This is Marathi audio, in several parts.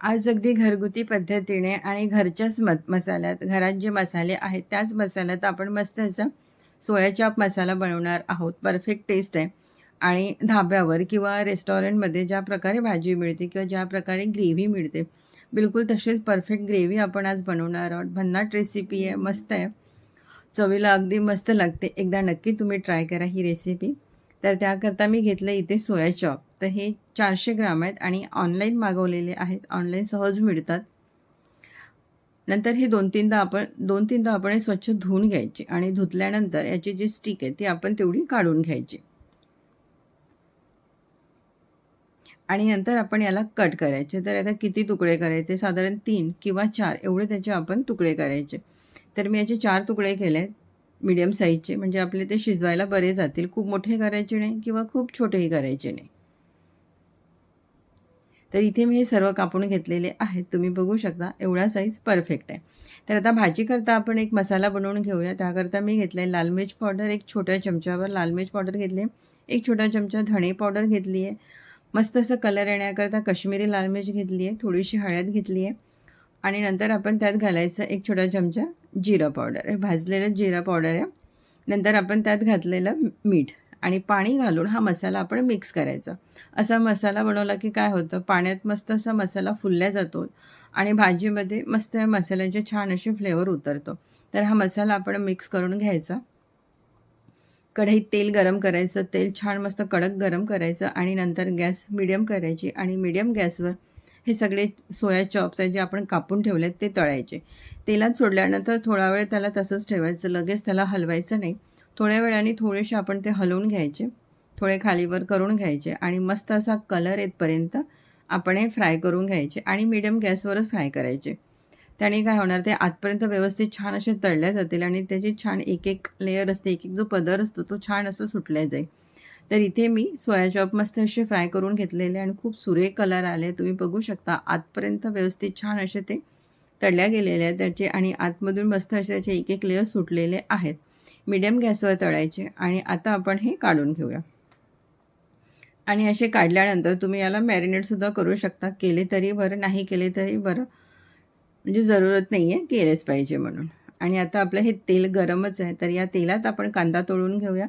आज अगदी घरगुती पद्धतीने आणि घरच्याच म मसाल्यात घरात जे मसाले आहेत त्याच मसाल्यात आपण मस्त असा सोया चाप मसाला बनवणार आहोत. परफेक्ट टेस्ट आहे. आणि धाब्यावर किंवा रेस्टॉरंटमध्ये ज्या प्रकारे भाजी मिळते किंवा ज्या प्रकारे ग्रेव्ही मिळते बिलकुल तशीच परफेक्ट ग्रेव्ही आपण आज बनवणार आहोत. भन्नाट रेसिपी आहे मस्त आहे. चवीला अगदी मस्त लागते. एकदा नक्की तुम्ही ट्राय करा ही रेसिपी तर त्याकरता मी घेतलं इथे सोया चॉप. तर हे चारशे ग्राम आहेत आणि ऑनलाईन मागवलेले आहेत. ऑनलाईन सहज मिळतात. नंतर हे दोन तीनदा आपण दोन तीनदा आपण हे स्वच्छ धुवून घ्यायचे आणि धुतल्यानंतर याची जी स्टिक आहे ती आपण तेवढी काढून घ्यायची. आणि नंतर आपण याला कट करायचे. तर आता किती तुकडे करायचे? साधारण तीन किंवा चार. एवढे त्याचे आपण तुकडे करायचे. तर मी याचे चार तुकडे केले मीडियम साईजचे म्हणजे आपले ते शिजवायला बरे जातील. खूप मोठे करायचे नाही किंवा खूप छोटेही करायचे नाही. तर इथे मी हे सर्व कापून घेतलेले आहेत. तुम्ही बघू शकता एवढा साईज परफेक्ट आहे. तर आता भाजी करता आपण एक मसाला बनवून घेऊया. त्याकरता मी घेतला आहे लाल मिर्च पावडर एक छोट्या चमच्यावर लाल मिर्च पावडर घेतली आहे. एक छोटा चमचा धणे पावडर घेतली आहे. मस्त असं कलर येण्याकरता कश्मीरी लाल मिर्च घेतली आहे. थोडीशी हळद घेतली आहे. आणि नंतर आपण त्यात घालायचं एक छोटा चमचा जिरा पावडर. भाजलेलं जिरा पावडर आहे. नंतर आपण त्यात घातलेलं मीठ आणि पाणी घालून हा मसाला आपण मिक्स करायचा. असा मसाला बनवला की काय होतं? पाण्यात मस्त असा मसाला फुलल्या जातो आणि भाजीमध्ये मस्त या मसाल्याचे छान असे फ्लेवर उतरतो. तर हा मसाला आपण मिक्स करून घ्यायचा. कढईत तेल गरम करायचं. तेल छान मस्त कडक गरम करायचं आणि नंतर गॅस मिडियम करायची आणि मिडियम गॅसवर हे सगळे सोया चॉप्स आहेत जे आपण कापून ठेवले आहेत ते तळायचे. तेलात सोडल्यानंतर थोडा वेळ त्याला तसंच ठेवायचं. लगेच त्याला हलवायचं नाही. थोड्या वेळाने थोडेसे आपण ते हलवून घ्यायचे. थोडे खालीवर करून घ्यायचे आणि मस्त असा कलर येतपर्यंत आपण हे फ्राय करून घ्यायचे आणि मिडियम गॅसवरच फ्राय करायचे. त्याने काय होणार ते आतपर्यंत व्यवस्थित छान असे तळल्या जातील आणि त्याची छान एक एक लेअर असते एक एक जो पदर असतो तो छान असं सुटल्या जाईल. तर इथे मी सोया चॉप मस्त असे फ्राय करून घेतलेले आणि खूप सुरेख कलर आले. तुम्ही बघू शकता आतपर्यंत व्यवस्थित छान असे ते तळल्या गेलेले आहेत त्याचे आणि आतमधून मस्त असे त्याचे एक एक लेअर सुटलेले आहेत. मिडियम गॅसवर तळायचे आणि आता आपण हे काढून घेऊया. आणि असे काढल्यानंतर तुम्ही याला मॅरिनेटसुद्धा करू शकता. केले तरी बरं नाही केले तरी बरं. म्हणजे जरूरत नाही आहे केलेच पाहिजे म्हणून. आणि आता आपलं हे तेल गरमच आहे तर या तेलात आपण कांदा तळून घेऊया.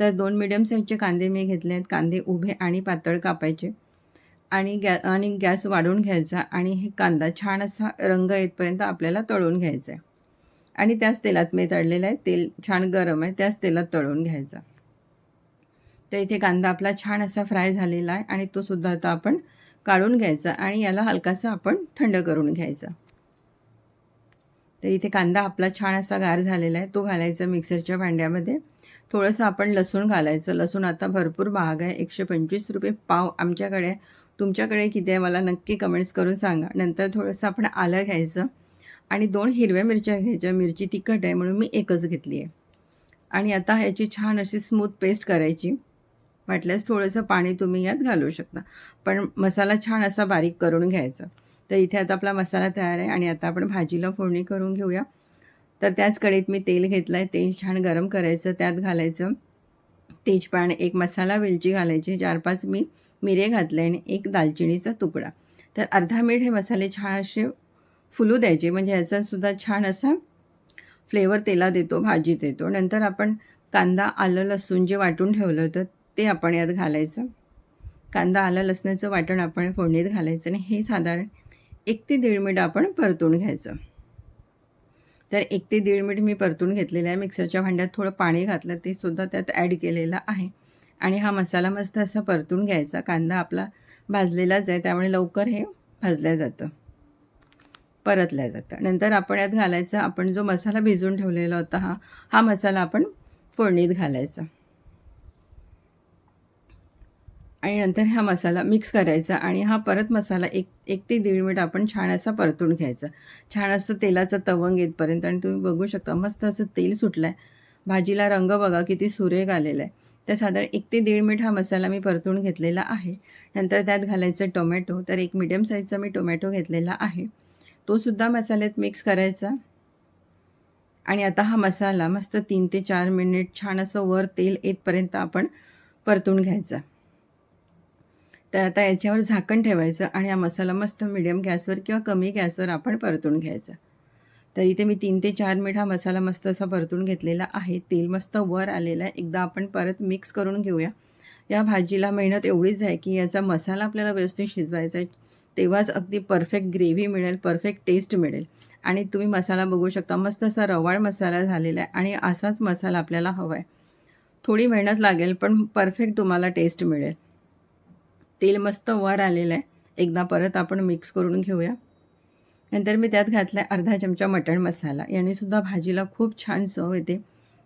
तर दोन मिडियम साईजचे कांदे मी घेतले आहेत. कांदे उभे आणि पातळ कापायचे. आणि गॅ आणि गॅस वाढवून घ्यायचा आणि हे कांदा छान असा रंग येतपर्यंत आपल्याला तळून घ्यायचा आहे आणि त्याच तेलात मी तळलेलं आहे. तेल छान गरम आहे. त्याच तेलात तळून घ्यायचा. तर इथे कांदा आपला छान असा फ्राय झालेला आहे आणि तो सुद्धा आता आपण काढून घ्यायचा आणि याला हलकासा आपण थंड करून घ्यायचा. तर इथे कांदा आपला छान असा गार झालेला आहे. तो घालायचा मिक्सरच्या भांड्यामध्ये. थोडंसं आपण लसूण घालायचं. लसूण आता भरपूर महाग आहे. एकशे पंचवीस रुपये पाव आमच्याकडे तुमच्याकडे किती आहे? मला नक्की कमेंट्स करून सांगा. नंतर थोडंसं आपण आलं घ्यायचं. आणि दोन हिरव्या मिरच्या घ्यायच्या. मिरची तिखट आहे म्हणून मी एकच घेतली आहे. आणि आता ह्याची छान अशी स्मूथ पेस्ट करायची. वाटल्यास थोडंसं पाणी तुम्ही यात घालू शकता. पण मसाला छान असा बारीक करून घ्यायचा. तर इथे आता आपला मसाला तयार आहे आणि आता आपण भाजीला फोडणी करून घेऊया. तर त्याच कडीत मी तेल घेतलं आहे तेल छान गरम करायचं त्यात घालायचं. तेजपान एक मसाला वेलची घालायची चार पाच मी मिरे घातले आणि एक दालचिनीचा तुकडा. तर अर्धा मीठ हे मसाले छान असे फुलू द्यायचे. म्हणजे ह्याचासुद्धा छान असा फ्लेवर तेला देतो भाजीत येतो. नंतर आपण कांदा आलं लसूण जे वाटून ठेवलं होतं ते आपण यात घालायचं. कांदा आलं लसणाचं वाटण आपण फोडणीत घालायचं आणि हे साधारण एक ते दीड मिनिट आपण परतून घ्यायचं. तर एक ते दीड मिनिट मी परतून घेतलेलं आहे. मिक्सरच्या भांड्यात थोडं पाणी घातलं ते सुद्धा त्यात ॲड केलेलं आहे. आणि हा मसाला मस्त असा परतून घ्यायचा. कांदा आपला भाजलेलाच आहे त्यामुळे लवकर हे भाजल्या जातं. परतल्या जातं. नंतर आपण यात घालायचं आपण जो मसाला भिजून ठेवलेला होता हा हा मसाला आपण फोडणीत घालायचा. आणि नंतर हा मसाला मिक्स करायचा आणि हा परत मसाला एक एक ते दीड मिनिट आपण छान असा परतून घ्यायचा. छान असं तेलाचं तवंग येतपर्यंत आणि तुम्ही बघू शकता मस्त असं तेल सुटलं आहे भाजीला रंग बघा किती सुरेख आलेला आहे. तर साधारण एक ते दीड मिनिट हा मसाला मी परतून घेतलेला आहे. नंतर त्यात घालायचं टोमॅटो. तर एक मिडियम साईजचा मी टोमॅटो घेतलेला आहे. तोसुद्धा मसाल्यात मिक्स करायचा. आणि आता हा मसाला मस्त तीन ते चार मिनिट छान असं वर तेल येतपर्यंत आपण परतून घ्यायचा. तर आता याच्यावर झाकण ठेवायचं आणि हा मसाला मस्त मिडियम गॅसवर किंवा कमी गॅसवर आपण परतून घ्यायचा. तर इथे मी तीन ते चार मिनिट हा मसाला मस्त असा परतून घेतलेला आहे. तेल मस्त वर आलेलं आहे. एकदा आपण परत मिक्स करून घेऊया. या भाजीला मेहनत एवढीच आहे की याचा मसाला आपल्याला व्यवस्थित शिजवायचा आहे. तेव्हाच अगदी परफेक्ट ग्रेव्ही मिळेल परफेक्ट टेस्ट मिळेल. आणि तुम्ही मसाला बघू शकता. मस्त असा रवाळ मसाला झालेला आहे आणि असाच मसाला आपल्याला हवा आहे. थोडी मेहनत लागेल पण परफेक्ट तुम्हाला टेस्ट मिळेल. तेल मस्त वर आलेलं आहे. एकदा परत आपण मिक्स करून घेऊया. नंतर मी त्यात घातला आहे अर्धा चमचा मटण मसाला. यानेसुद्धा भाजीला खूप छान चव येते.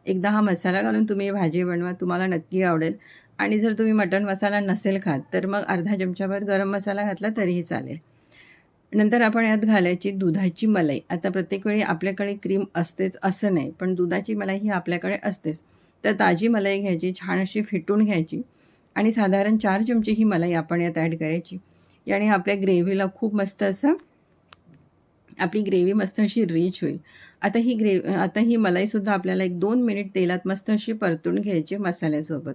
एकदा हा मसाला घालून तुम्ही भाजी बनवा तुम्हाला नक्की आवडेल. आणि जर तुम्ही मटण मसाला नसेल खात तर मग अर्धा चमचाभर गरम मसाला घातला तरीही चालेल. नंतर आपण यात घालायची दुधाची मलाई. आता प्रत्येक वेळी आपल्याकडे क्रीम असतेच असं नाही पण दुधाची मलाई ही आपल्याकडे असतेच. तर ताजी मलाई घ्यायची छान अशी फिटून घ्यायची. आणि साधारण चार चमचे ही मलाई आपण यात ॲड करायची. याने आपल्या ग्रेव्हीला खूप मस्त असं आपली ग्रेव्ही मस्त अशी रिच होईल. आता ही ग्रेव आता ही मलाईसुद्धा आपल्याला एक दोन मिनिट तेलात मस्त अशी परतून घ्यायची मसाल्यासोबत.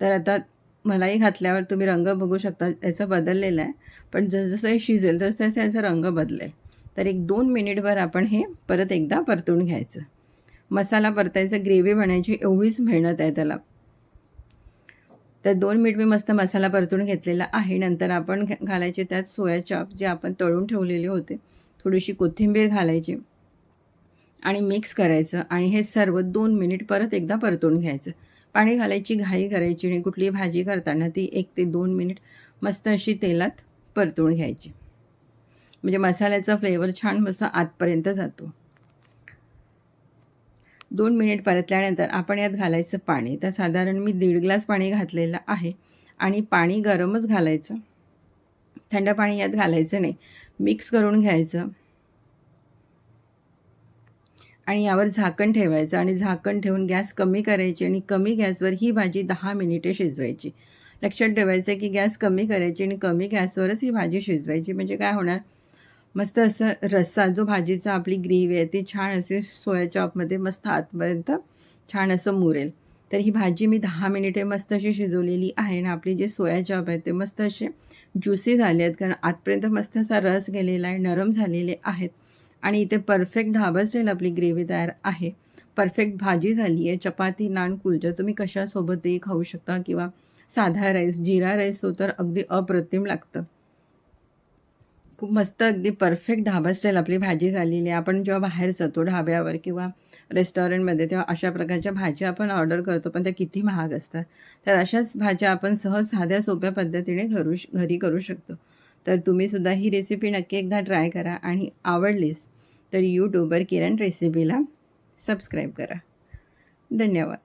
तर आता मलाई घातल्यावर तुम्ही रंग बघू शकता याचा बदललेला आहे. पण जसजसं हे शिजेल तसं तसं याचा रंग बदलेल तर एक दोन मिनिटभर आपण हे परत एकदा परतून घ्यायचं. मसाला परतायचं ग्रेव्ही बनायची एवढीच मेहनत आहे त्याला. तर दोन मिनिट मी मस्त मसाला परतून घेतलेला आहे. नंतर आपण घालायचे त्यात सोया चॉप जे आपण तळून ठेवलेले होते. थोडीशी कोथिंबीर घालायची आणि मिक्स करायचं आणि हे सर्व दोन मिनिट परत एकदा परतून घ्यायचं. पाणी घालायची घाई करायची आणि कुठली भाजी करताना ती एक ते दोन मिनिट मस्त अशी तेलात परतून घ्यायची. म्हणजे मसाल्याचा फ्लेवर छान मस्त आतपर्यंत जातो. दोन मिनिट परतल्यानंतर आपण यात घालायचं पाणी. तर साधारण मी दीड ग्लास पाणी घातलेलं आहे आणि पाणी गरमच घालायचं. थंड पाणी यात घालायचं नाही. मिक्स करून घ्यायचं. आणि यावर झाकण ठेवायचं आणि झाकण ठेवून गॅस कमी करायची आणि कमी गॅसवर ही भाजी दहा मिनिटे शिजवायची. लक्षात ठेवायचं की गॅस कमी करायची आणि कमी गॅसवरच ही भाजी शिजवायची. म्हणजे काय होणार? मस्त असं रस्सा जो भाजीचा आपली ग्रेव्ही आहे ती छान असे सोया चॉपमध्ये मस्त आतपर्यंत छान असं मुरेल. तर ही भाजी मी दहा मिनिटे मस्त अशी शिजवलेली आहे आणि आपली जे सोया चॉप आहे ते मस्त असे ज्युसी झाले आहेत. कारण आतपर्यंत मस्त असा रस गेलेला आहे नरम झालेले आहेत. आणि इथे परफेक्ट ढाबा स्टाईल आपली ग्रेव्ही तयार आहे. परफेक्ट भाजी झाली आहे चपाती नान कुलचा. तुम्ही कशासोबतही खाऊ शकता किंवा साधा राईस जिरा राईस हो तर अगदी अप्रतिम लागतं. खूप मस्त अगदी परफेक्ट ढाबा स्टाईल आपली भाजी झालेली आहे. आपण जेव्हा बाहेर जातो ढाब्यावर किंवा रेस्टॉरंटमध्ये तेव्हा अशा प्रकारच्या भाज्या आपण ऑर्डर करतो पण त्या किती महाग असतात. तर अशाच भाज्या आपण सहज साध्या सोप्या पद्धतीने घरू घरी करू शकतो. तर तुम्हीसुद्धा ही रेसिपी नक्की एकदा ट्राय करा आणि आवडलीस तर यूट्यूबवर किरण रेसिपीला सबस्क्राईब करा. धन्यवाद.